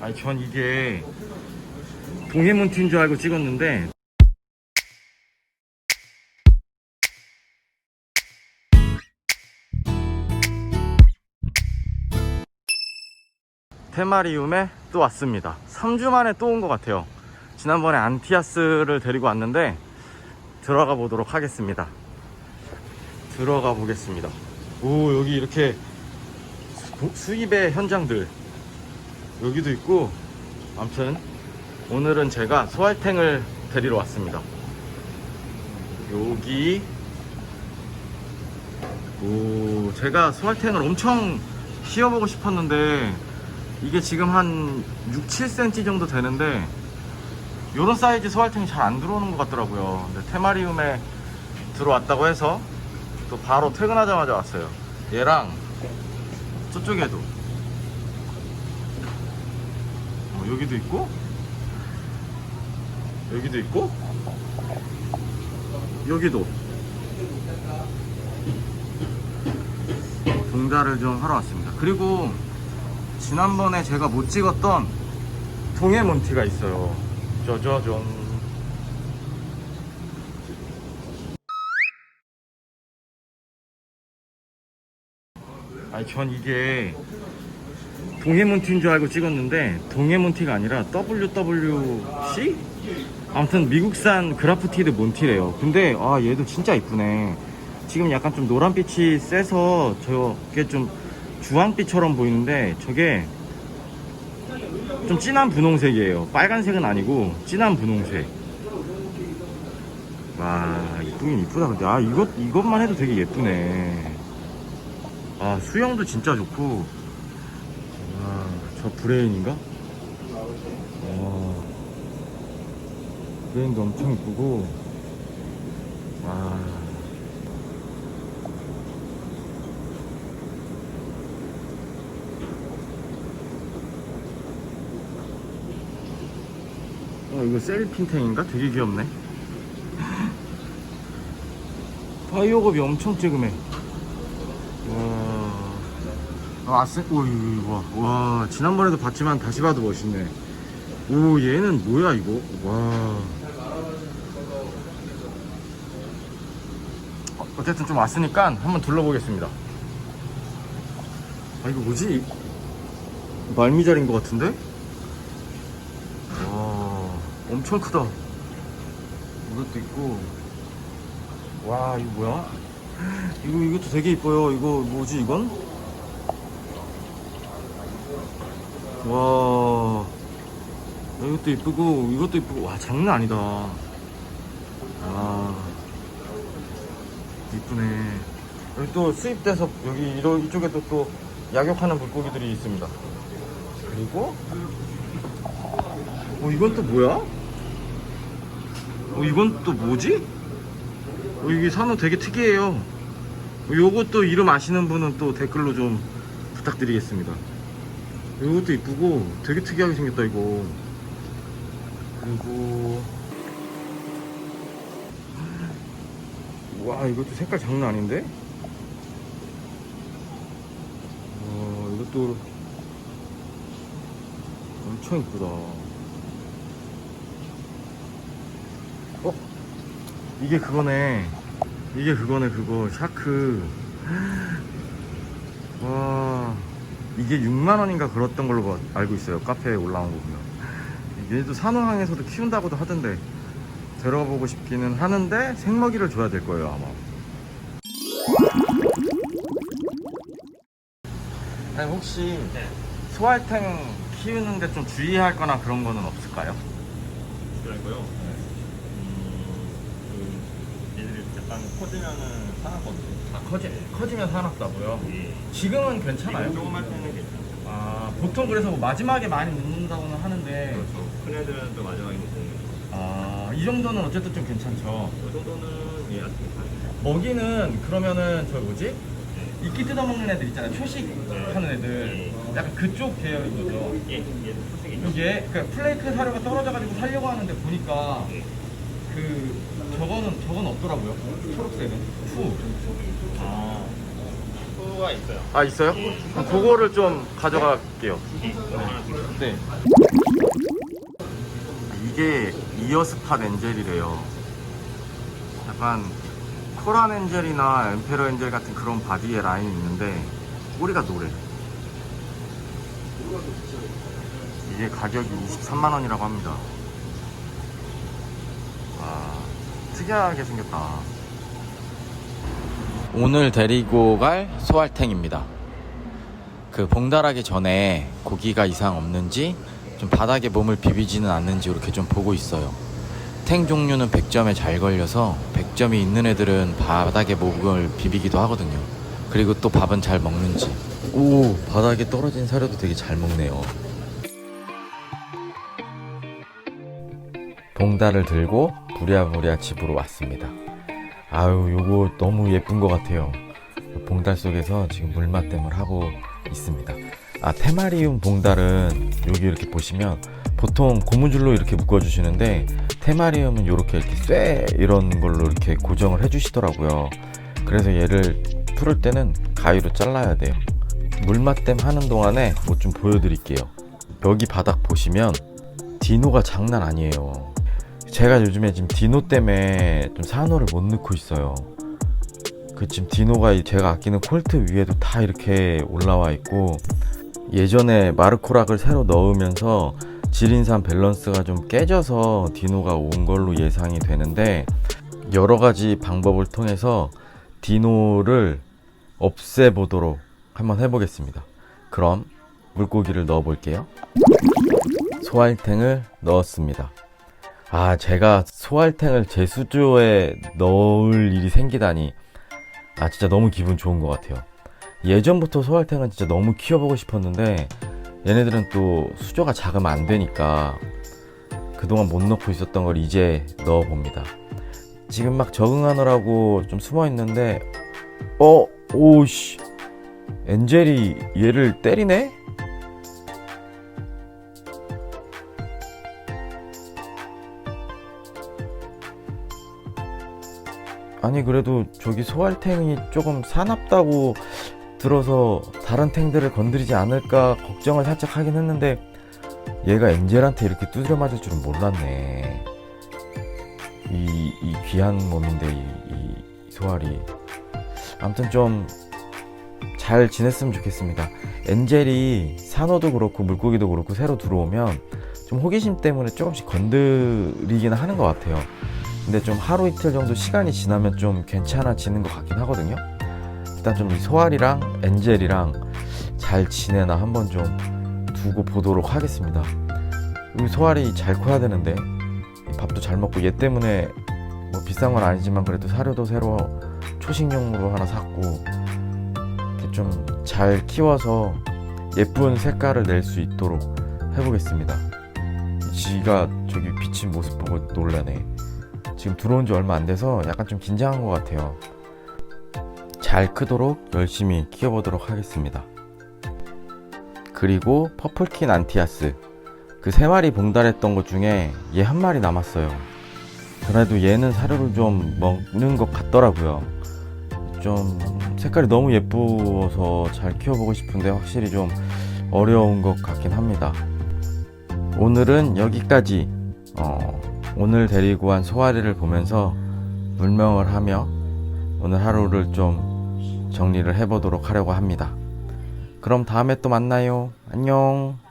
아니 전 이게 동해문트인 줄 알고 찍었는데. 테마리움에 또 왔습니다. 3주 만에 또 온 것 같아요. 지난번에 안티아스를 데리고 왔는데 들어가 보도록 하겠습니다. 들어가 보겠습니다. 오 여기 이렇게 수- 수입의 현장들 여기도 있고 아무튼 오늘은 제가 소알탱을 데리러 왔습니다. 여기 오 제가 소알탱을 엄청 키워보고 싶었는데 이게 지금 한 6, 7cm 정도 되는데 요런 사이즈 소알탱이 잘 안 들어오는 것 같더라고요. 근데 테마리움에 들어왔다고 해서 또 바로 퇴근하자마자 왔어요. 얘랑 저쪽에도 어, 여기도 있고? 여기도 있고? 여기도. 동자를 좀 하러 왔습니다. 그리고 지난번에 제가 못 찍었던 동해몬티가 있어요. 짜자잔 아니 전 이게 동해몬티인 줄 알고 찍었는데 동해몬티가 아니라 WWC? 아무튼 미국산 그라프티드 몬티래요. 근데 아 얘도 진짜 이쁘네. 지금 약간 좀 노란빛이 세서 저게 좀 주황빛처럼 보이는데 저게 좀 진한 분홍색이에요. 빨간색은 아니고 진한 분홍색. 와 이쁘긴 이쁘다 근데. 아 이것, 이것만 해도 되게 예쁘네. 아 수영도 진짜 좋고. 와, 저 브레인인가? 와, 브레인도 엄청 이쁘고 와. 어 이거 셀핀탱인가? 되게 귀엽네 바이오겁이 엄청 찌그매 와 아, 아스, 오, 와, 와, 지난번에도 봤지만 다시 봐도 멋있네. 오, 얘는 뭐야, 이거? 와. 어, 어쨌든 좀 왔으니까 한번 둘러보겠습니다. 아, 이거 뭐지? 말미잘인 것 같은데? 와, 엄청 크다. 이것도 있고. 와, 이거 뭐야? 이거, 이것도 되게 이뻐요. 이거 뭐지, 이건? 와. 이것도 이쁘고 이것도 이쁘고. 와 장난 아니다. 아. 이쁘네. 여기 또 수입돼서 여기 이쪽에도 또 약욕하는 물고기들이 있습니다. 그리고? 어 이건 또 뭐야? 어 이건 또 뭐지? 어 이게 산호 되게 특이해요. 어, 요것도 이름 아시는 분은 또 댓글로 좀 부탁드리겠습니다 이것도 이쁘고 되게 특이하게 생겼다 이거. 그리고 와 이것도 색깔 장난 아닌데? 와 이것도 엄청 이쁘다. 어? 이게 그거네. 이게 그거네 그거. 샤크. 와 이게 6만 원인가 그랬던 걸로 봐- 알고 있어요 카페에 올라온 거 보면 얘도 산호항에서도 키운다고도 하던데 데려가 보고 싶기는 하는데 생먹이를 줘야 될 거예요 아마 아니 혹시 소알탱 키우는데 좀 주의할 거나 그런 거는 없을까요? 그랄까요? 음, 그 약간 커지면은 상하거든요. 아, 커지, 커지면 사납다고요? 예. 지금은 괜찮아요? 조금 할 때는 괜찮아요. 아 보통 그래서 뭐 마지막에 많이 눕는다고는 하는데 그렇죠. 큰 애들은 또 마지막에 먹는 거죠. 아, 이 정도는 어쨌든 좀 괜찮죠. 이 정도는 예, 아직 괜찮아요. 먹이는 그러면은 저 뭐지? 이끼 뜯어먹는 애들 있잖아요. 초식 하는 애들. 약간 그쪽 계열인 거죠. 예, 얘도 소식이 이게 그 플레이크 사료가 떨어져가지고 살려고 하는데 보니까 예. 그 저거는 없더라고요. 초록색은 추. 아, 수가 있어요. 아 있어요? 그럼 그거를 좀 가져갈게요. 드려요. 네. 이게 이어스팟 엔젤이래요. 약간 코란 엔젤이나 엠페러 엔젤 같은 그런 바디의 라인이 있는데 꼬리가 노래. 이게 가격이 23만 원이라고 합니다. 아, 특이하게 생겼다. 오늘 데리고 갈 소알탱입니다. 그 봉달하기 전에 고기가 이상 없는지 좀 바닥에 몸을 비비지는 않는지 이렇게 좀 보고 있어요. 탱 종류는 100점에 잘 걸려서 100점이 있는 애들은 바닥에 몸을 비비기도 하거든요. 그리고 또 밥은 잘 먹는지. 오, 바닥에 떨어진 사료도 되게 잘 먹네요. 봉달을 들고 부랴부랴 집으로 왔습니다. 아유, 요거 너무 예쁜 것 같아요. 봉달 속에서 지금 물맛댐을 하고 있습니다. 아, 테마리움 봉달은 여기 이렇게 보시면 보통 고무줄로 이렇게 묶어주시는데 테마리움은 이렇게 이렇게 쇠 이런 걸로 이렇게 고정을 해주시더라고요. 그래서 얘를 풀을 때는 가위로 잘라야 돼요. 물맛댐 하는 동안에 뭐 좀 보여드릴게요. 여기 바닥 보시면 디노가 장난 아니에요. 제가 요즘에 지금 디노 때문에 좀 산호를 못 넣고 있어요. 그 지금 디노가 이 제가 아끼는 콜트 위에도 다 이렇게 올라와 있고 예전에 마르코락을 새로 넣으면서 지린산 밸런스가 좀 깨져서 디노가 온 걸로 예상이 되는데 여러 가지 방법을 통해서 디노를 없애보도록 한번 해보겠습니다. 그럼 물고기를 넣어 볼게요. 소알탱을 넣었습니다. 아, 제가 소알탱을 제 수조에 넣을 일이 생기다니. 아, 진짜 너무 기분 좋은 것 같아요. 예전부터 소알탱은 진짜 너무 키워보고 싶었는데, 얘네들은 또 수조가 작으면 안 되니까, 그동안 못 넣고 있었던 걸 이제 넣어봅니다. 지금 막 적응하느라고 좀 숨어 있는데, 어, 오씨. 엔젤이 얘를 때리네? 아니 그래도 저기 소알탱이 조금 사납다고 들어서 다른 탱들을 건드리지 않을까 걱정을 살짝 하긴 했는데 얘가 엔젤한테 이렇게 두드려 맞을 줄은 몰랐네. 이, 이 귀한 몸인데 이, 이 소알이. 아무튼 좀 잘 지냈으면 좋겠습니다. 엔젤이 산호도 그렇고 물고기도 그렇고 새로 들어오면 좀 호기심 때문에 조금씩 건드리기는 하는 것 같아요 근데 좀 하루 이틀 정도 시간이 지나면 좀 괜찮아지는 것 같긴 하거든요. 일단 좀이 소알이랑 엔젤이랑 잘 지내나 한번 좀 두고 보도록 하겠습니다. 소알이 잘 커야 되는데 밥도 잘 먹고 얘 때문에 뭐 비싼 건 아니지만 그래도 사료도 새로 초식용으로 하나 샀고 이렇게 좀 잘 키워서 예쁜 색깔을 낼 수 있도록 해보겠습니다. 지가 저기 비친 모습 보고 놀라네. 지금 들어온 지 얼마 안 돼서 약간 좀 긴장한 것 같아요. 잘 크도록 열심히 키워보도록 하겠습니다. 그리고 퍼플킨 안티아스 그 세 마리 봉달했던 것 중에 얘 한 마리 남았어요. 그래도 얘는 사료를 좀 먹는 것 같더라고요. 좀 색깔이 너무 예뻐서 잘 키워보고 싶은데 확실히 좀 어려운 것 같긴 합니다. 오늘은 여기까지. 어, 오늘 데리고 한 소아리를 보면서 물명을 하며 오늘 하루를 좀 정리를 해보도록 하려고 합니다. 그럼 다음에 또 만나요. 안녕.